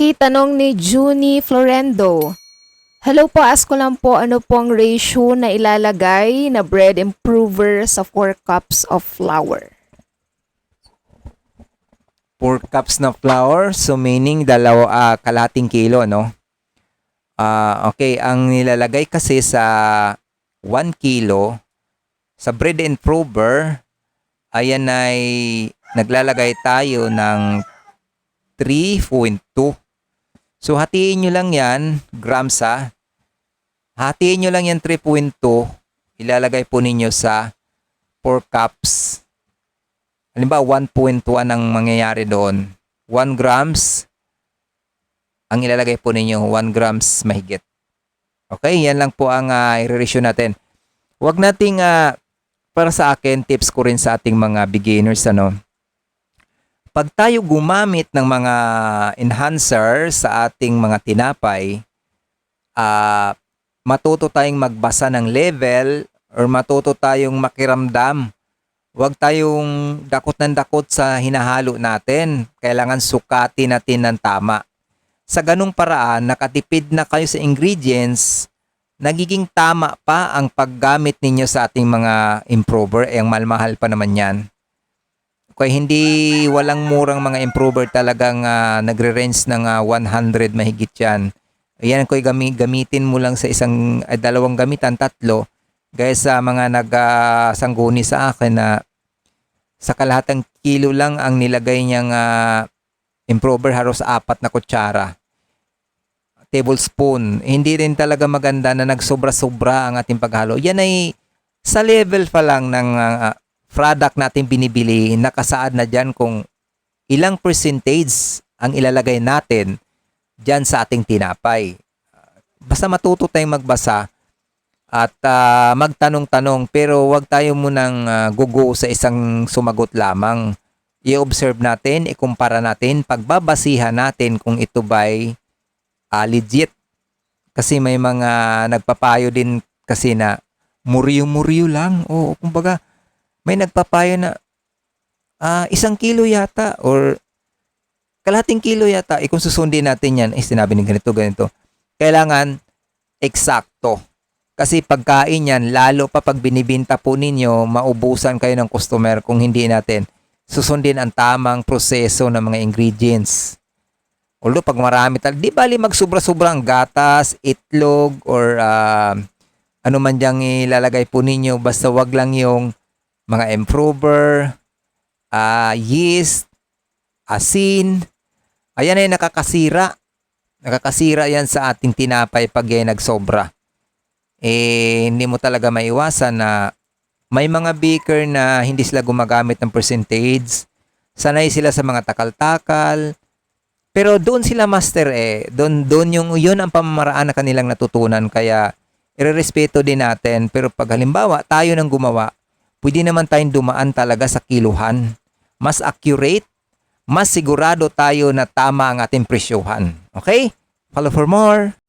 Lucky tanong ni Junie Florendo. Hello po, ask ko lang po ano po ang ratio na ilalagay na bread improver sa 4 cups of flour. 4 cups na flour, so meaning dalawa ah, kalating kilo, no? Ah, okay, ang nilalagay kasi sa 1 kilo sa bread improver, ayan ay naglalagay tayo ng 3.2. So hatiin nyo lang yan, grams ha. Hatiin nyo lang yan 3.2. Ilalagay po ninyo sa 4 cups halimbawa 1.1 ang mangyayari doon. 1 grams, ang ilalagay po ninyo, 1 grams mahigit. Okay, yan lang po ang uh, i-ratio natin. Huwag nating, ah, para sa akin, tips ko rin sa ating mga beginners, ano, pag tayo gumamit ng mga enhancer sa ating mga tinapay, ah, matuto tayong magbasa ng level or matuto tayong makiramdam Huwag tayong dakot ng dakot sa hinahalo natin. Kailangan sukatin natin ng tama. Sa ganung paraan, nakatipid na kayo sa ingredients, nagiging tama pa ang paggamit ninyo sa ating mga improver. Eh, ang malmahal pa naman yan. Kaya hindi walang murang mga improver talagang uh, nagre-range ng uh, 100 mahigit yan. Ayan ko gami, gamitin mo lang sa isang uh, dalawang gamitan, tatlo gaya sa mga nagsangguni sa akin na sa kalahatang kilo lang ang nilagay niyang uh, improver halos apat na kutsara tablespoon. Hindi rin talaga maganda na nagsobra-sobra ang ating paghalo. Yan ay sa level pa lang ng uh, product natin binibili, nakasaad na dyan kung ilang percentage ang ilalagay natin dyan sa ating tinapay. Basta matuto tayong magbasa, at uh, magtanong-tanong pero wag tayo munang uh, gugo sa isang sumagot lamang. I-observe natin, ikumpara natin, pagbabasihan natin kung ito ba'y uh, legit. Kasi may mga nagpapayo din kasi na muriyo-muriyo lang. O kumbaga, may nagpapayo na uh, isang kilo yata or kalahating kilo yata. Eh kung susundin natin yan, eh sinabi ni ganito, ganito. Kailangan eksakto kasi pagkain yan, lalo pa pag binibinta po ninyo, maubusan kayo ng customer kung hindi natin susundin ang tamang proseso ng mga ingredients. Although pag marami talaga, di bali magsubra-sobrang gatas, itlog, or uh, ano man diyang ilalagay po ninyo, basta wag lang yung mga improver, uh, yeast, asin, ayan ay nakakasira. Nakakasira yan sa ating tinapay pag yan nagsobra eh hindi mo talaga maiwasan na may mga baker na hindi sila gumagamit ng percentage. Sanay sila sa mga takal-takal. Pero doon sila master eh. Doon, doon yung, yun ang pamamaraan na kanilang natutunan. Kaya, irerespeto din natin. Pero pag halimbawa, tayo nang gumawa, pwede naman tayong dumaan talaga sa kiluhan. Mas accurate, mas sigurado tayo na tama ang ating presyuhan. Okay? Follow for more.